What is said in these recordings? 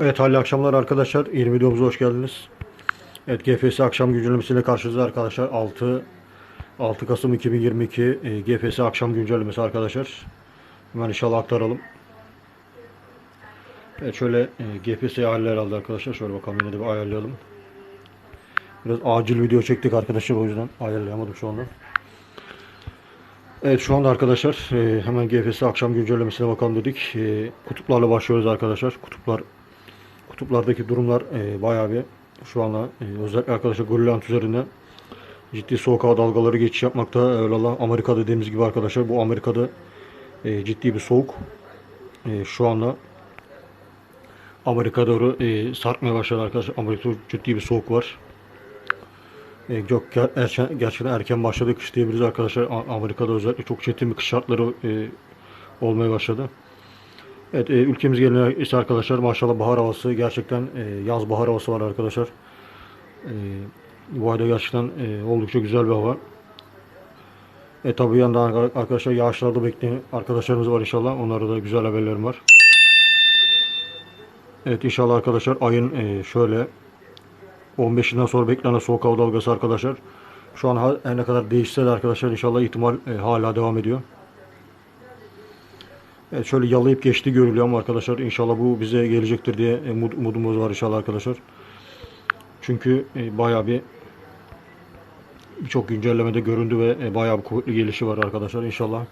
Evet hayırlı akşamlar arkadaşlar. Yeni videomuza hoş geldiniz. Evet GFS akşam güncellemesiyle karşınızda arkadaşlar. 6 6 Kasım 2022 e, GFS akşam güncellemesi arkadaşlar. Hemen inşallah aktaralım. Evet şöyle e, GFS'yi ayarlar aldı arkadaşlar. Şöyle bakalım yine de bir ayarlayalım. Biraz acil video çektik arkadaşlar o yüzden ayarlayamadım şu anda. Evet şu anda arkadaşlar e, hemen GFS akşam güncellemesine bakalım dedik. E, kutuplarla başlıyoruz arkadaşlar. Kutuplar kutuplardaki durumlar e, bayağı bir şu anda e, özellikle arkadaşlar Grönland üzerinde ciddi soğuk hava dalgaları geçiş yapmakta. Eyvallah Amerika dediğimiz gibi arkadaşlar bu Amerika'da e, ciddi bir soğuk e, şu anda Amerika doğru e, sarkmaya başladı arkadaşlar. Amerika'da ciddi bir soğuk var. E, çok erken, gerçekten erken başladı kış diyebiliriz arkadaşlar. Amerika'da özellikle çok çetin bir kış şartları e, olmaya başladı. Evet, e, ülkemiz geline ise arkadaşlar maşallah bahar havası gerçekten e, yaz bahar havası var arkadaşlar. E, bu ayda gerçekten oldukça güzel bir hava. E tabi bir yandan ar- arkadaşlar yağışlarda bekleyen arkadaşlarımız var inşallah. Onlarda da güzel haberlerim var. Evet inşallah arkadaşlar ayın şöyle 15'inden sonra beklenen soğuk hava dalgası arkadaşlar. Şu an her ne kadar değişse de arkadaşlar inşallah ihtimal hala devam ediyor. Evet şöyle yalayıp geçti görülüyor ama arkadaşlar inşallah bu bize gelecektir diye umudumuz var inşallah arkadaşlar. Çünkü e, bayağı bir birçok güncellemede göründü ve e, bayağı bir kuvvetli gelişi var arkadaşlar inşallah.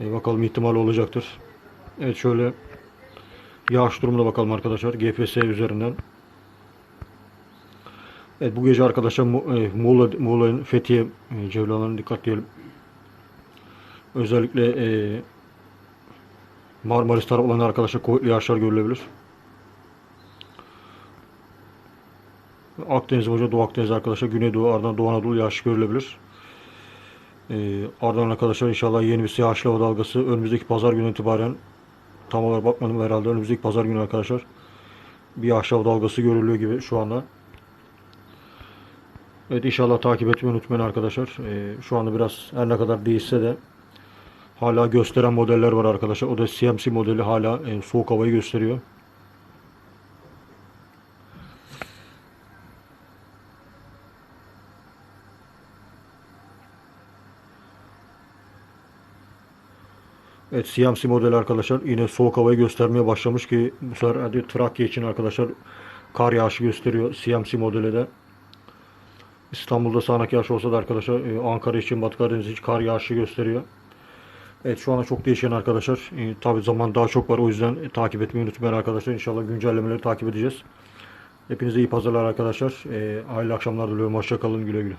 E, bakalım ihtimal olacaktır. Evet şöyle yağış durumuna bakalım arkadaşlar GPS üzerinden. Evet bu gece arkadaşlar Mu- Muğla, Muğla'nın Fethiye Cevlanlarına dikkat diyelim. Özellikle e, Marmaris taraflarında arkadaşlar kuvvetli yağışlar görülebilir. Akdeniz boyunca Doğu Akdeniz arkadaşlar Güneydoğu ardından Doğu Anadolu yağış görülebilir. Ee, ardından arkadaşlar inşallah yeni bir yağışlı hava dalgası önümüzdeki pazar günü itibaren tam olarak bakmadım herhalde önümüzdeki pazar günü arkadaşlar bir yağışlı hava dalgası görülüyor gibi şu anda. Evet inşallah takip etmeyi unutmayın arkadaşlar. Ee, şu anda biraz her ne kadar değişse de hala gösteren modeller var arkadaşlar. O da CMC modeli hala e, soğuk havayı gösteriyor. Evet CMC modeli arkadaşlar yine soğuk havayı göstermeye başlamış ki bu sefer hadi Trakya için arkadaşlar kar yağışı gösteriyor CMC modeli de. İstanbul'da sağanak yağış olsa da arkadaşlar e, Ankara için Batı Karadeniz için kar yağışı gösteriyor. Evet şu anda çok değişen arkadaşlar. E, tabi zaman daha çok var o yüzden e, takip etmeyi unutmayın arkadaşlar. İnşallah güncellemeleri takip edeceğiz. Hepinize iyi pazarlar arkadaşlar. E, hayırlı akşamlar diliyorum. Hoşça kalın güle güle.